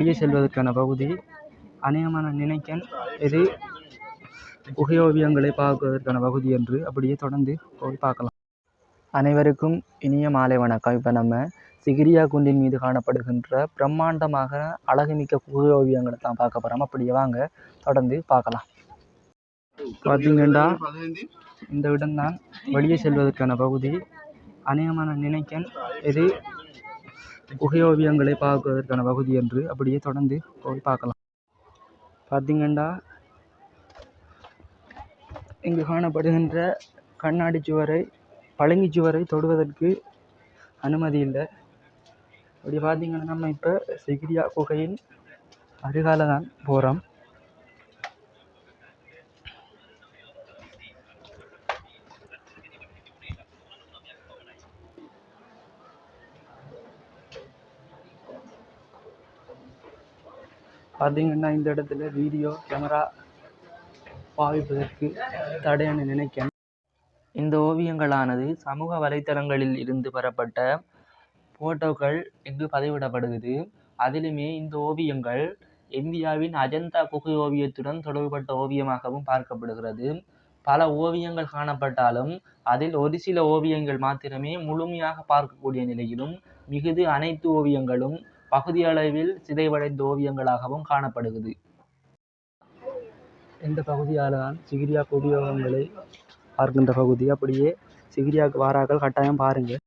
வெளியே செல்வதற்கான பகுதி அநேகமாக நினைக்கன் இது குகை ஓவியங்களை பார்ப்பதற்கான பகுதி என்று அப்படியே தொடர்ந்து போய் பார்க்கலாம். அனைவருக்கும் இனிய மாலை வணக்கம். இப்போ நம்ம சிகிரியா குன்றின் மீது காணப்படுகின்ற பிரம்மாண்டமாக அழகுமிக்க குகை ஓவியங்களை தான் பார்க்க போகிறோம் அப்படியே வாங்க தொடர்ந்து பார்க்கலாம். பார்த்தீங்கன்னா இந்த இடம்தான் வெளியே செல்வதற்கான பகுதி. அநேகமான நினைக்கன் இது குகை ஓவியங்களை பார்ப்பதற்கான பகுதி என்று அப்படியே தொடர்ந்து போய் பார்க்கலாம். பார்த்திங்கன்னா இங்கு காணப்படுகின்ற கண்ணாடி சுவரை பழங்கி சுவரை தொடுவதற்கு அனுமதி இல்லை. அப்படி பார்த்திங்கன்னா நம்ம இப்போ சிகிரியா குகையின் அருகால தான் போகிறோம் பார்த்தீங்கன்னா இந்த இடத்துல வீடியோ கேமரா பாவிப்பதற்கு தடைன்னு நினைக்கிறேன். இந்த ஓவியங்களானது சமூக வலைத்தளங்களில் இருந்து பெறப்பட்ட ஃபோட்டோக்கள் இங்கு பதிவிடப்படுகிறது. அதிலுமே இந்த ஓவியங்கள் இந்தியாவின் அஜந்தா குகை ஓவியத்துடன் தொடர்புபட்ட ஓவியமாகவும் பார்க்கப்படுகிறது. பல ஓவியங்கள் காணப்பட்டாலும் அதில் ஒரு சில ஓவியங்கள் மாத்திரமே முழுமையாக பார்க்கக்கூடிய நிலையிலும் மிகுதி அனைத்து ஓவியங்களும் பகுதியளவில் சிதைவடைந்த ஓவியங்களாகவும் காணப்படுகிறது. இந்த பகுதியால் தான் சிகிரியா ஓவியங்களை பார்க்கின்ற பகுதி. அப்படியே சிகிரியாவுக்கு வாராக்கள் கட்டாயம் பாருங்கள்.